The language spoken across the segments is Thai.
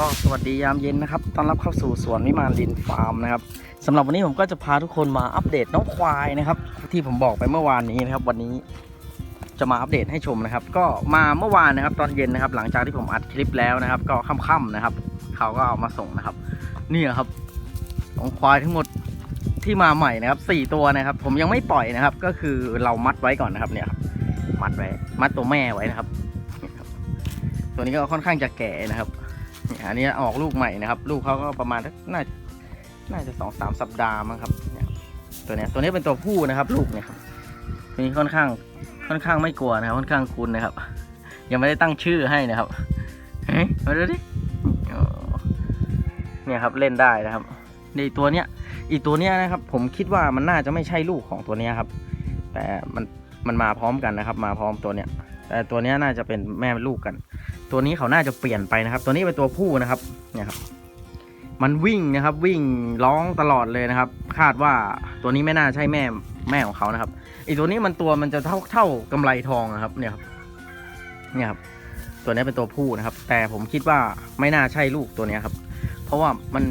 ก็สวัสดียามเย็นนะครับต้อนรับเข้าสู่สวนวิมานลินฟาร์มนะครับสำหรับวันนี้ผมก็จะพาทุกคนมาอัปเดตน้องควายนะครับ ที่ผมบอกไปเมื่อวานนี้นะครับ วันนี้จะมาอัปเดตให้ชมนะครับ ก็มาเมื่อวานนะครับ ตอนเย็นนะครับ หลังจากที่ผมอัดคลิปแล้วนะครับ ก็ค่ำๆนะครับ เขาก็เอามาส่งนะครับนี่ครับน้องควายทั้งหมดที่มาใหม่นะครับสี่ตัวนะครับ ผมยังไม่ปล่อยนะครับ ก็คือเรามัดไว้ก่อนนะครับเนี่ยครับมัดไว้มัดตัวแม่ไว้นะครับตัวนี้ก็ค่อนข้างจะแก่นะครับ อันนี้ออกลูกใหม่นะครับ ลูกเขาก็ประมาณสักน่าน่าจะสองสามสัปดาห์มั้งครับเนี่ยครับตัวเนี้ยตัวนี้เป็นตัวผู้นะครับ ลูกเนี่ยครับตัวนี้ค่อนข้างค่อนข้างไม่กลัวนะครับ ค่อนข้างคุ้นนะครับ ยังไม่ได้ตั้งชื่อให้นะครับเฮ้ยมาดูดิโอ้เนี่ยครับเล่นได้นะครับในตัวเนี้ย อีกตัวเนี้ยนะครับ ผมคิดว่ามันน่าจะไม่ใช่ลูกของตัวเนี้ยครับ แต่มันมันมาพร้อมกันนะครับ มาพร้อมตัวเนี้ยแต่ตัวเนี้ยน่าจะเป็นแม่ลูกกัน ตัวนี้เขาน่าจะเปลี่ยนไปนะครับ ตัวนี้เป็นตัวผู้นะครับเนี่ยครับ มันวิ่งนะครับ วิ่งร้องตลอดเลยนะครับ คาดว่าตัวนี้ไม่น่าใช่แม่แม่ของเขานะครับอีกตัวนี้มันตัวมันจะเท่าเท่ากำไรทองนะครับ เนี่ยครับ เนี่ยครับ ตัวนี้เป็นตัวผู้นะครับ แต่ผมคิดว่าไม่น่าใช่ลูกตัวนี้ครับ เพราะว่ามัน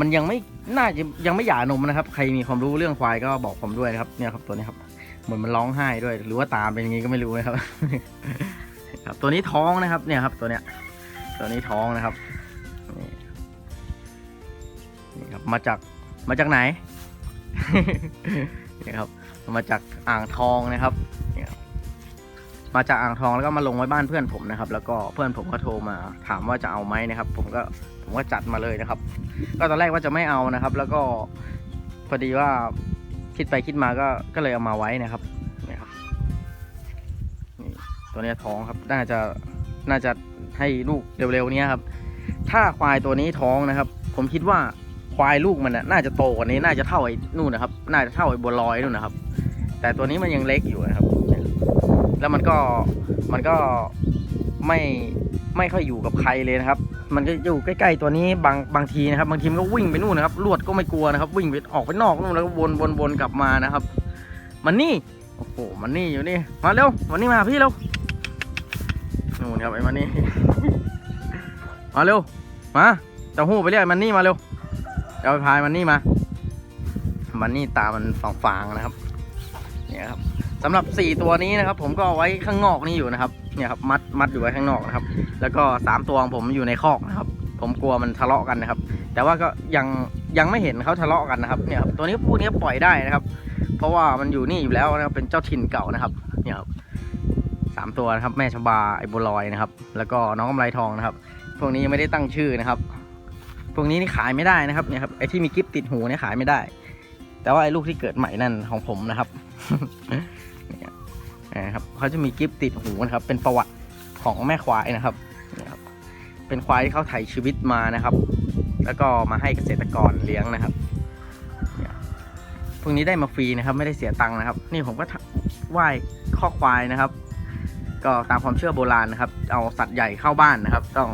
มันยังไม่น่าจะยังไม่หย่านมนะครับ ใครมีความรู้เรื่องควายก็บอกผมด้วยนะครับ เนี่ยครับตัวนี้ครับ เหมือนมันร้องไห้ด้วย หรือว่าตามเป็นอย่างนี้ก็ไม่รู้นะครับ ครับตัวนี้ท้องนะครับเนี่ยครับตัวเนี้ยตัวนี้ท้องนะครับนี่ครับมาจากมาจากไหนนี่ครับมาจากอ่างทองนะครับนี่ครับมาจากอ่างทองแล้วก็มาลงไว้บ้านเพื่อนผมนะครับ แล้วก็เพื่อนผมก็โทรมาถามว่าจะเอาไหมนะครับ ผมก็ผมก็จัดมาเลยนะครับ ก็ตอนแรกว่าจะไม่เอานะครับ แล้วก็พอดีว่าคิดไปคิดมาก็ก็เลยเอามาไว้นะครับ ตัวนี้ท้องครับ น่าจะน่าจะให้ลูกเร็วๆนี้ครับ ถ้าควายตัวนี้ท้องนะครับ ผมคิดว่าควายลูกมันน่ะน่าจะโตกว่านี้ น่าจะเท่าไอ้นู่นนะครับ น่าจะเท่าไอ้บัวลอยนู่นนะครับ แต่ตัวนี้มันยังเล็กอยู่นะครับ แล้วมันก็มันก็ไม่ไม่ค่อยอยู่กับใครเลยนะครับ มันก็อยู่ใกล้ๆตัวนี้บางบางทีนะครับ บางทีมันก็วิ่งไปนู่นนะครับ ลวดก็ไม่กลัวนะครับ วิ่งไปออกไปนอกนู่นแล้วก็วนวนวนกลับมานะครับ มันนี่ โอ้โห มันนี่อยู่นี่ มาเร็วมันนี่มาพี่เร็ว นู่นครับไอ้มันนี่ มาเร็ว มาเจ้าหู้ไปเรียกมันนี่มาเร็วเดี๋ยวไปพายมันนี่มา มันนี่ตามันฟางๆนะครับ เนี่ยครับสำหรับสี่ตัวนี้นะครับ ผมก็เอาไว้ข้างนอกนี่อยู่นะครับ เนี่ยครับมัดมัดอยู่ไว้ข้างนอกนะครับ แล้วก็สามตัวของผมอยู่ในคอกนะครับ ผมกลัวมันทะเลาะกันนะครับ แต่ว่าก็ยังยังไม่เห็นเขาทะเลาะกันนะครับ เนี่ยครับตัวนี้พูดนี้ปล่อยได้นะครับ เพราะว่ามันอยู่นี่อยู่แล้วนะครับ เป็นเจ้าถิ่นเก่านะครับ เนี่ยครับ สามตัวนะครับ แม่ชบาไอ้บัวลอยนะครับ แล้วก็น้องกำไรทองนะครับ พวกนี้ยังไม่ได้ตั้งชื่อนะครับ พวกนี้นี่ขายไม่ได้นะครับเนี่ยครับไอที่มีกิฟติดหูเนี่ยขายไม่ได้ แต่ว่าไอลูกที่เกิดใหม่นั่นของผมนะครับนี่ยนะครับเขาจะมีกิฟติดหูนะครับ เป็นประวัติของแม่ควายนะครับนี่ครับเป็นควายที่เขาไถ่ายชีวิตมานะครับ แล้วก็มาให้เกษตรกรเลี้ยงนะครับนี่ยพวกนี้ได้มาฟรีนะครับ ไม่ได้เสียตังค์นะครับ นี่ผมก็ไหว้ข้อควายนะครับ ก็ตามความเชื่อโบราณนะครับ เอาสัตว์ใหญ่เข้าบ้านนะครับ ต้อง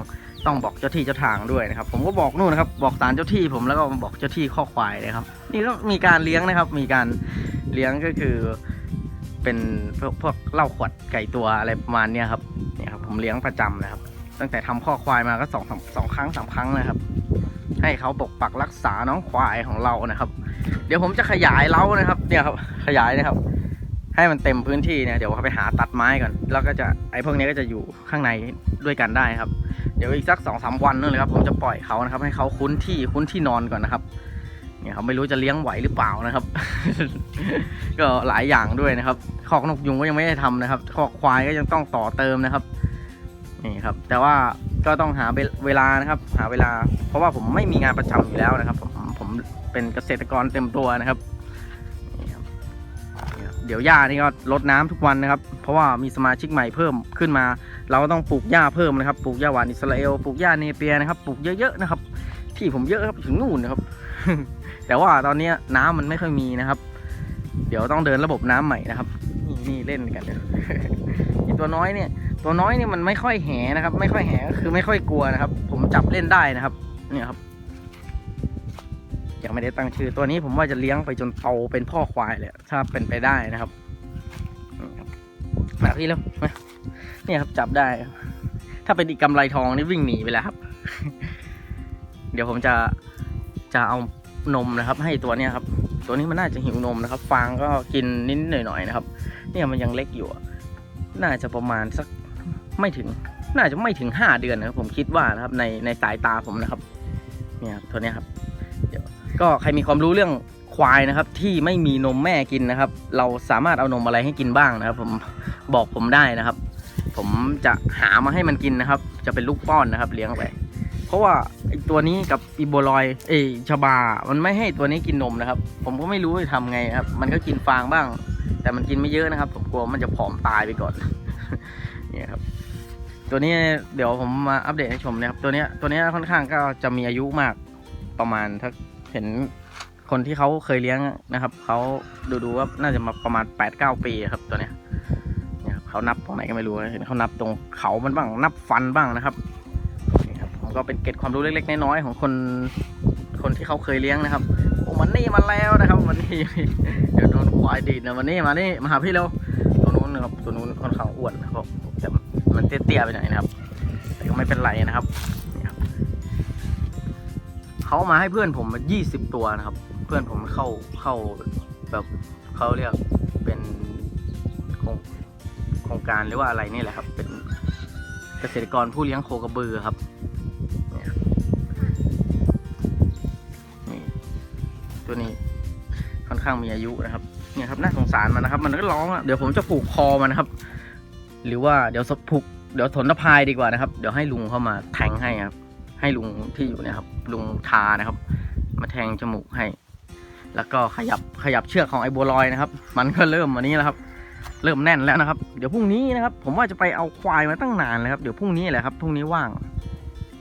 ต้องบอกเจ้าที่เจ้าทางด้วยนะครับ ผมก็บอกนู่นนะครับ บอกศาลเจ้าที่ผมแล้วก็บอกเจ้าที่ข้อควายนะครับ นี่ก็มีการเลี้ยงนะครับ มีการเลี้ยงก็คือ เป็นพวกพวกเหล้าขวดไก่ตัวอะไรประมาณนี้ครับเนี่ยครับ ผมเลี้ยงประจำนะครับ ตั้งแต่ทำข้อควายมาก็สองสามสองครั้งสามครั้งนะครับ ให้เขาปกปักรักษาน้องควายของเรานะครับ เดี๋ยวผมจะขยายเล้านะครับ เนี่ยครับ ขยายนะครับ ให้มันเต็มพื้นที่เนี่ยเดี๋ยวเขาไปหาตัดไม้ก่อน แล้วก็จะไอ้พวกนี้ก็จะอยู่ข้างในด้วยกันได้ครับ เดี๋ยวอีกสักสองสามวันนึงเลยครับผมจะปล่อยเขานะครับ ให้เขาคุ้นที่คุ้นที่นอนก่อนนะครับเนี่ยเขาไม่รู้จะเลี้ยงไหวหรือเปล่านะครับ ก็หลายอย่างด้วยนะครับคอกนกยุงก็ยังไม่ได้ทำนะครับคอกควายก็ยังต้องต่อเติมนะครับนี่ครับ แต่ว่าก็ต้องหาเวลานะครับ หาเวลา เพราะว่าผมไม่มีงานประจำอยู่แล้วนะครับ ผมผมเป็นเกษตรกรเต็มตัวนะครับ เดี๋ยวหญ้านี่ก็ลดน้ำทุกวันนะครับ เพราะว่ามีสมาชิกใหม่เพิ่มขึ้นมา เราก็ต้องปลูกหญ้าเพิ่มนะครับ ปลูกหญ้าหวานอิสราเอล ปลูกหญ้าเนเปียนะครับ ปลูกเยอะๆนะครับ ที่ผมเยอะครับถึงนู่นนะครับ แต่ว่าตอนนี้น้ำมันไม่ค่อยมีนะครับ เดี๋ยวต้องเดินระบบน้ำใหม่นะครับ นี่นี่เล่นกันตัวน้อยเนี่ย ตัวน้อยเนี่ยมันไม่ค่อยแหนะครับ ไม่ค่อยแหก็คือไม่ค่อยกลัวนะครับ ผมจับเล่นได้นะครับ เนี่ยครับ ยังไม่ได้ตั้งชื่อ ตัวนี้ผมว่าจะเลี้ยงไปจนโตเป็นพ่อควายเลยถ้าเป็นไปได้นะครับมาพี่แล้วมาเนี่ยครับจับได้ ถ้าเป็นอีกกำไรทองนี่วิ่งหนีไปแล้วครับ เดี๋ยวผมจะจะเอานมนะครับ ให้ตัวเนี้ยครับ ตัวนี้มันน่าจะหิวนมนะครับ ฟางก็กินนิดหน่อยๆนะครับ เนี่ยมันยังเล็กอยู่ น่าจะประมาณสักไม่ถึง น่าจะไม่ถึงห้าเดือนนะครับ ผมคิดว่านะครับในในสายตาผมนะครับ เนี่ยครับตัวเนี้ยครับ ก็ใครมีความรู้เรื่องควายนะครับที่ไม่มีนมแม่กินนะครับ เราสามารถเอานมอะไรให้กินบ้างนะครับผมบอกผมได้นะครับ ผมจะหามาให้มันกินนะครับ จะเป็นลูกป้อนนะครับ เลี้ยงไปเพราะว่าไอตัวนี้กับอีโบลอยเอชบา มันไม่ให้ตัวนี้กินนมนะครับ ผมก็ไม่รู้จะทำไงครับ มันก็กินฟางบ้าง แต่มันกินไม่เยอะนะครับ ผมกลัวมันจะผอมตายไปก่อนเนี่ยครับตัวนี้เดี๋ยวผมมาอัปเดตให้ชมนะครับ ตัวนี้ตัวนี้ค่อนข้างก็จะมีอายุมากประมาณถ้า เห็นคนที่เขาเคยเลี้ยงนะครับเขาดูดูว่าน่าจะมาประมาณ8ปดเก้าปีครับตัวเนี้ยเนี่ยเขานับตรงไหนก็ไม่รู้เห็นเขานับตรงเขามันบ้างนับฟันบ้างนะครับนี่ครับผมก็เป็นเกร็ดความรู้เล็ก ๆ น้อยๆของคนคนที่เขาเคยเลี้ยงนะครับโอ้มันนี่มาแล้วนะครับมันนี่เดี๋ยวโดนควายดีดนะมันนี่มานี่มาหาพี่เร็วตัวนู้นนะครับตัวนู้นค่อนข้างอ้วนนะครับแต่มันเตี้ยๆไปหน่อยนะครับ แต่ก็ไม่เป็นไรนะครับ เขามาให้เพื่อนผมยี่สิบตัวนะครับ เพื่อนผมเข้าเข้าแบบเขาเรียกเป็นโครงโครงการหรือว่าอะไรนี่แหละครับ เป็นเกษตรกรผู้เลี้ยงโคกระบือครับนี่ตัวนี้ค่อนข้างมีอายุนะครับเนี่ยครับน่าสงสารมันนะครับ มันก็ร้องอะเดี๋ยวผมจะผูกคอมันนะครับ หรือว่าเดี๋ยวผูกเดี๋ยวถนพายดีกว่านะครับ เดี๋ยวให้ลุงเข้ามาแทงให้ครับ ให้ลุงที่อยู่เนี่ยครับ ลุงทานะครับ มาแทงจมูกให้ แล้วก็ขยับขยับเชือกของไอ้บัวลอยนะครับ มันก็เริ่มวันนี้แล้วครับ เริ่มแน่นแล้วนะครับ เดี๋ยวพรุ่งนี้นะครับ ผมว่าจะไปเอาควายมาตั้งนานเลยครับ เดี๋ยวพรุ่งนี้แหละครับ พรุ่งนี้ว่าง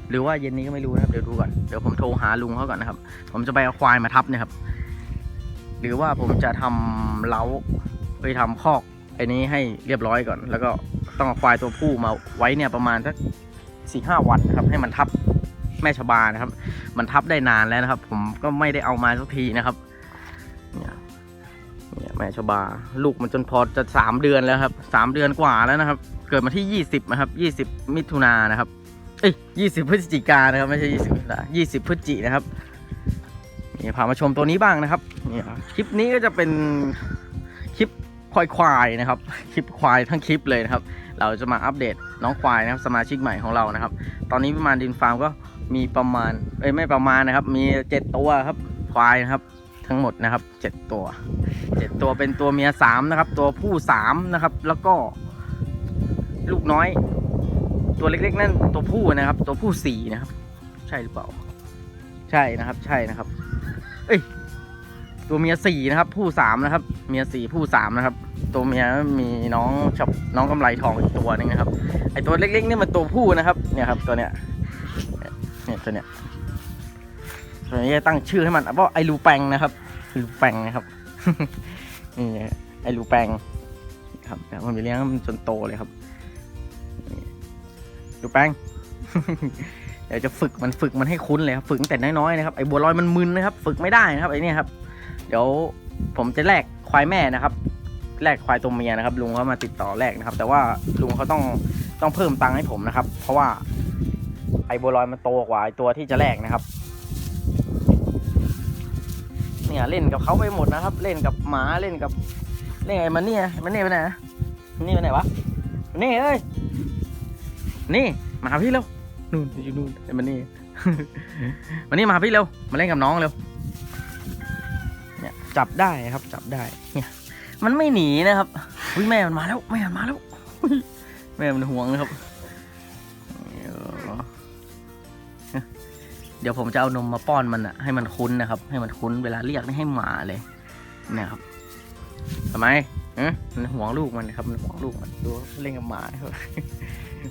หรือว่าเย็นนี้ก็ไม่รู้นะครับ เดี๋ยวดูก่อน เดี๋ยวผมโทรหาลุงเขาก่อนนะครับ ผมจะไปเอาควายมาทับเนี่ยครับ หรือว่าผมจะทำเล้าไปทำคอกไอ้นี้ให้เรียบร้อยก่อน แล้วก็ต้องเอาควายตัวผู้มาไว้เนี่ยประมาณสักสี่ห้าวันนะครับ ให้มันทับ แม่ชบานะครับ มันทับได้นานแล้วนะครับ ผมก็ไม่ได้เอามาสักทีนะครับเนี่ยเนี่ยแม่ชบา ลูกมันจนพอจะสามเดือนแล้วครับสามเดือนกว่าแล้วนะครับ เกิดมาที่ยี่สิบนะครับยี่สิบมิถุนายนนะครับเอ้ยยี่สิบพฤศจิกายนะครับไม่ใช่ยี่สิบยี่สิบพฤศจินะครับนี่พามาชมตัวนี้บ้างนะครับเนี่ยคลิปนี้ก็จะเป็นคลิปควายควายนะครับ คลิปควายทั้งคลิปเลยนะครับ เราจะมาอัปเดตน้องควายนะครับ สมาชิกใหม่ของเรานะครับ ตอนนี้ประมาณดินฟาร์มก็ มีประมาณ เอ้ยไม่ประมาณนะครับ มีเจ็ดตัวครับควายนะครับ ทั้งหมดนะครับเจ็ดตัวเจ็ดตัวเป็นตัวเมียสามนะครับ ตัวผู้สามนะครับ แล้วก็ลูกน้อย ตัวเล็กๆนั่นตัวผู้นะครับ ตัวผู้สี่นะครับ ใช่หรือเปล่า ใช่นะครับ ใช่นะครับ เอ้ยตัวเมียสี่นะครับ ผู้สามนะครับ เมียสี่ผู้สามนะครับ ตัวเมียมีน้องชอบน้องกำไรทองอีกตัวหนึงนะครับ ไอตัวเล็กๆนี่มันตัวผู้นะครับ เนี่ยครับตัวเนี้ย เนี่ยตัวเนี้ยตัวนี้จะตั้งชื่อให้มันว่าไอรูแปงนะครับรูแปงนะครับนี่ไอรูแปงครับแต่ผมไปเลี้ยงมันจนโตเลยครับรูแปงเดี๋ยวจะฝึกมันฝึกมันให้คุ้นเลยครับฝึกแต่น้อยๆนะครับไอบัวลอยมันมึนนะครับ ฝึกไม่ได้นะครับไอเนี่ยครับ เดี๋ยวผมจะแลกควายแม่นะครับแลกควายตัวเมียนะครับ ลุงเขามาติดต่อแลกนะครับ แต่ว่าลุงเขาต้องต้องเพิ่มตังค์ให้ผมนะครับ เพราะว่า ไอบัวลอยมันโตกว่าไอตัวที่จะแลกนะครับ เนี่ยเล่นกับเขาไปหมดนะครับ เล่นกับหมาเล่นกับเล่นไงมันเนี่ยมันเนี่ยไปไหนนะมันนี่ไปไหนวะมันนี่เอ้ยนี่มาหาพี่เร็วนู่นอยู่นู่นไอ้มันนี่มันนี่มาหาพี่เร็วมาเล่นกับน้องเร็วเนี่ยจับได้ครับ จับได้เนี่ยมันไม่หนีนะครับอุ้ยแม่มันมาแล้วแม่มันมาแล้วอุ๊ยแม่มันห่วงนะครับ ดี๋ยวผมจะเอานมมาป้อนมันอะให้มันคุ้นนะครับ ให้มันคุ้นเวลาเรียกนี่ให้หมาเลยเนี่ยครับทำไมเอ๊ะมันห่วงลูกมันนะครับมันห่วงลูกมันดูเล่นกับหมาครับ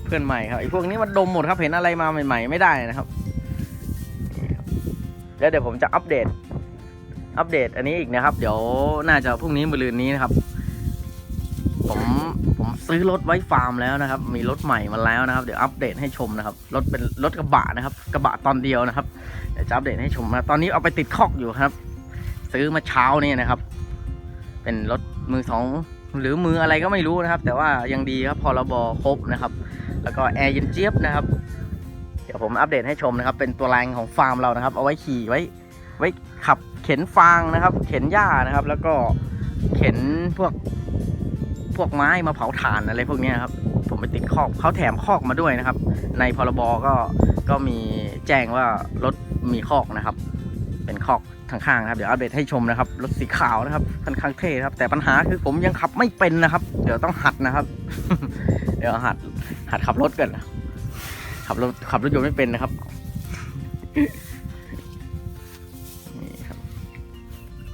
เพื่อนใหม่ครับไอ้พวกนี้มันดมหมดครับเห็นอะไรมาใหม่ ๆ ไม่ได้นะครับนี่ครับแล้วเดี๋ยวผมจะอัปเดต อัปเดตอันนี้อีกนะครับ เดี๋ยวน่าจะพรุ่งนี้มะรืนนี้นะครับ ผม ผมซื้อรถไว้ฟาร์มแล้วนะครับ มีรถใหม่มาแล้วนะครับ เดี๋ยวอัปเดตให้ชมนะครับ รถเป็นรถกระบะนะครับ กระบะตอนเดียวนะครับ เดี๋ยวจะอัปเดตให้ชมนะตอนนี้เอาไปติดคอกอยู่ครับ ซื้อมาเช้านี่นะครับ เป็นรถมือสองหรือมืออะไรก็ไม่รู้นะครับ แต่ว่ายังดีครับพรบครบนะครับ แล้วก็แอร์เย็นเจี๊ยบนะครับ เดี๋ยวผมอัปเดตให้ชมนะครับ เป็นตัวแรงของฟาร์มเรานะครับ เอาไว้ขี่ไว้ ไว้ขับเข็นฟางนะครับ เข็นหญ้านะครับ แล้วก็เข็นพวก พวกไม้มาเผาถ่านอะไรพวกนี้ครับ ผมไปติดคอกเขาแถมคอกมาด้วยนะครับ ในพรบก็ก็มีแจ้งว่ารถมีคอกนะครับ เป็นคอกข้างๆครับเดี๋ยวอัปเดตให้ชมนะครับรถสีขาวนะครับค่อนข้างเท่ครับ แต่ปัญหาคือผมยังขับไม่เป็นนะครับ เดี๋ยวต้องหัดนะครับ เดี๋ยวหัดหัดขับรถก่อนนะขับรถขับรถยนต์ไม่เป็นนะครับนี่ครับ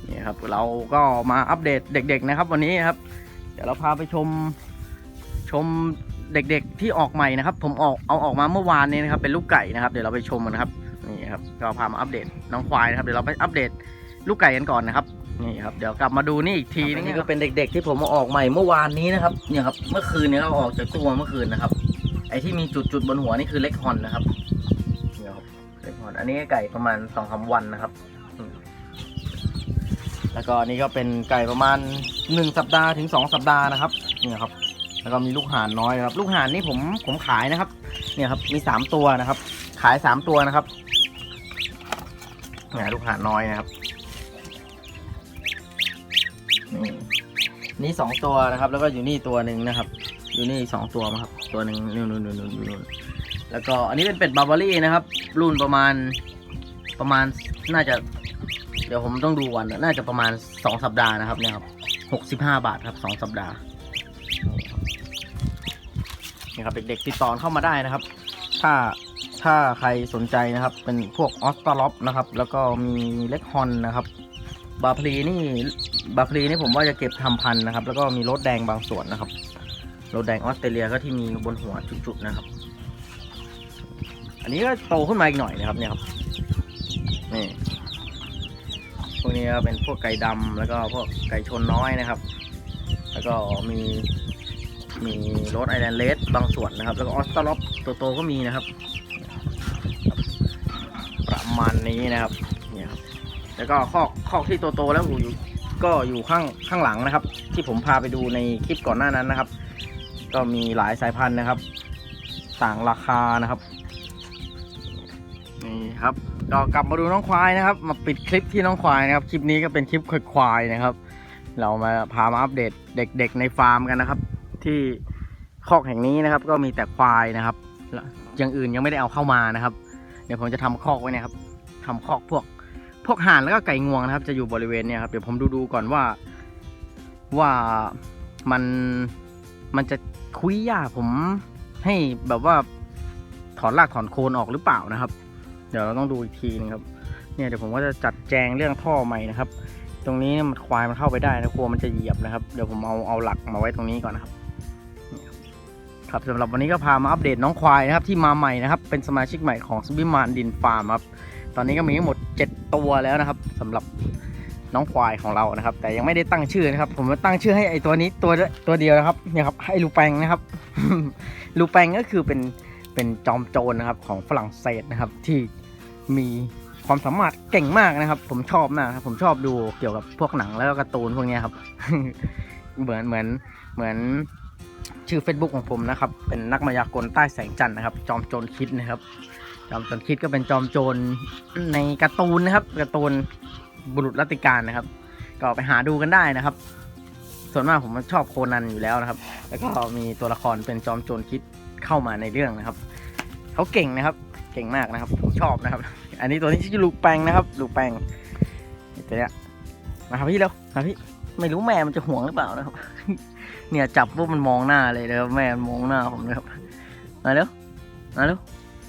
นี่ครับ เราก็มาอัปเดตเด็ก ๆ นะครับ วันนี้ครับ ดี๋ยวเราพาไปชมชมเด็กๆที่ออกใหม่นะครับ ผมออกเอาออกมาเมื่อวานนี้นะครับ เป็นลูกไก่นะครับ เดี๋ยวเราไปชมกันนะครับนี่ครับก็พามาอัปเดตน้องควายนะครับ เดี๋ยวเราไปอัปเดตลูกไก่กันก่อนนะครับนี่ครับเดี๋ยวกลับมาดูนี่อีกทีนึงนี่ก็เป็นเด็ก ๆ ที่ผมเอาออกใหม่เมื่อวานนี้นะครับเนี่ยครับเมื่อคืนเนี่ยเราออกจากตัวเมื่อคืนนะครับ ไอ้ที่มีจุดๆบนหัวนี่คือเล็กฮอนนะครับเนี่ยครับเล็กฮอนอันนี้ไก่ประมาณสองสามวันนะครับอืม แล้วก็นนี้ก็เป็นไก่ประมาณหนึ่งสัปดาห์ถึงสองสัปดาห์นะครับนี่ครับ แล้วก็มีลูกห่านน้อยนะครับ ลูกห่านนี่ผมผมขายนะครับ เนี่ยครับมีสามตัวนะครับ ขายสามตัวนะครับเนี่ยลูกห่านน้อยนะครับนี่นี่สองตัวนะครับ แล้วก็อยู่นี่ตัวหนึ่งนะครับ อยู่นี่สองตัวมั้งครับ ตัวหนึ่งนู่นนู่นนู่นนู่นนู่นแล้วก็อันนี้เป็นเป็ดบาร์บารี่นะครับ รุ่นประมาณประมาณน่าจะ เดี๋ยวผมต้องดูวัน น่าจะประมาณสองสัปดาห์นะครับเนี่ยครับหกสิบห้าบาทครับสองสัปดาห์นี่ครับเด็กๆติดต่อเข้ามาได้นะครับ ถ้าถ้าใครสนใจนะครับ เป็นพวกออสตาล็อปนะครับ แล้วก็มีเล็กฮอนนะครับ บาพลีนี่บาพลีนี่ผมว่าจะเก็บทำพันนะครับ แล้วก็มีรถแดงบางส่วนนะครับรดแดงออสเตรเลียก็ที่มีบนหัวจุดๆนะครับ อันนี้ก็โตขึ้นมาอีกหน่อยนะครับเนี่ยครับนี่ วกนี้ก็เป็นพวกไก่ดำแล้วก็พวกไก่ชนน้อยนะครับ แล้วก็มีมีโรดไอแลนด์เลสบางส่วนนะครับ แล้วก็ออสตาล็อปตัวโตก็มีนะครับ ประมาณนี้นะครับเนี่ยครับแล้วก็คอกคอกที่โตโตแล้วอยู่ก็อยู่ข้างข้างหลังนะครับ ที่ผมพาไปดูในคลิปก่อนหน้านั้นนะครับ ก็มีหลายสายพันธุ์นะครับ ต่างราคานะครับ นี่ครับก็กลับมาดูน้องควายนะครับ มาปิดคลิปที่น้องควายนะครับ คลิปนี้ก็เป็นคลิปควายนะครับ เรามาพามาอัปเดตเด็ก ๆ ในฟาร์มกันนะครับ ที่คอกแห่งนี้นะครับ ก็มีแต่ควายนะครับอย่างอื่นยังไม่ได้เอาเข้ามานะครับ เดี๋ยวผมจะทำคอกไว้นะครับทำคอกพวก พวกห่านแล้วก็ไก่งวงนะครับ จะอยู่บริเวณเนี้ครับเดี๋ยวผมดูดูๆก่อนว่าว่ามันมันจะคุยยาผมให้แบบว่าถอนรากถอนโคนออกหรือเปล่านะครับ เดี๋ยวเราต้องดูอีกทีนึงครับ เนี่ยเดี๋ยวผมก็จะจัดแจงเรื่องท่อใหม่นะครับ ตรงนี้มันควายมันเข้าไปได้นะกลัวมันจะเหยียบนะครับ เดี๋ยวผมเอาเอาหลักมาไว้ตรงนี้ก่อนนะครับ ครับสำหรับวันนี้ก็พามาอัปเดตน้องควายนะครับที่มาใหม่นะครับ เป็นสมาชิกใหม่ของซุบิมานดินฟาร์มครับ ตอนนี้ก็มีทั้งหมด 7 ตัวแล้วนะครับสำหรับน้องควายของเรานะครับ แต่ยังไม่ได้ตั้งชื่อนะครับ ผมจะตั้งชื่อให้ไอตัวนี้ตัวตัวเดียวนะครับเนี่ยครับให้ลูแปงนะครับ ลูแปงก็คือเป็นเป็นจอมโจรนะครับของฝรั่งเศสนะครับ ที่ มีความสามารถเก่งมากนะครับ ผมชอบมากครับ ผมชอบดูเกี่ยวกับพวกหนังแล้วก็การ์ตูนพวกนี้ครับ เหมือนเหมือนเหมือนชื่อ Facebook ของผมนะครับ เป็นนักมายากลใต้แสงจันทร์นะครับ จอมโจรคิดนะครับ จอมโจรคิดก็เป็นจอมโจรในการ์ตูนนะครับการ์ตูนบุรุษรัตติการนะครับ ก็ไปหาดูกันได้นะครับ ส่วนมากผมชอบโคนันอยู่แล้วนะครับ แล้วก็มีตัวละครเป็นจอมโจรคิดเข้ามาในเรื่องนะครับ เขาเก่งนะครับ เก่งมากนะครับ ผมชอบนะครับ อันนี้ตัวนี้ชื่อลูกแปงนะครับ ลูกแปงตัวเนี้ยมาครับพี่เร็วมาพี่ไม่รู้แม่มันจะห่วงหรือเปล่านะครับ เนี่ยจับปุ๊บมันมองหน้าเลยนะครับแม่มันมองหน้าผมนะครับมาเร็วมาเร็ว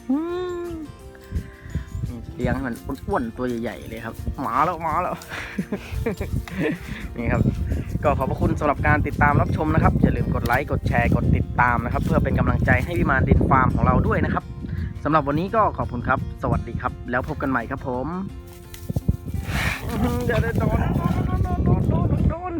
อืมนี่เลี้ยงให้มันอ้วนๆตัวใหญ่ๆเลยครับหมาแล้วหมาแล้วนี่ครับ ก็ขอบพระคุณสำหรับการติดตามรับชมนะครับ อย่าลืมกดไลค์กดแชร์กดติดตามนะครับ เพื่อเป็นกำลังใจให้วิมานดินฟาร์มของเราด้วยนะครับ สำหรับวันนี้ก็ขอบคุณครับ สวัสดีครับ แล้วพบกันใหม่ครับผมอย่าได้โดนโดนโดนโดนโดน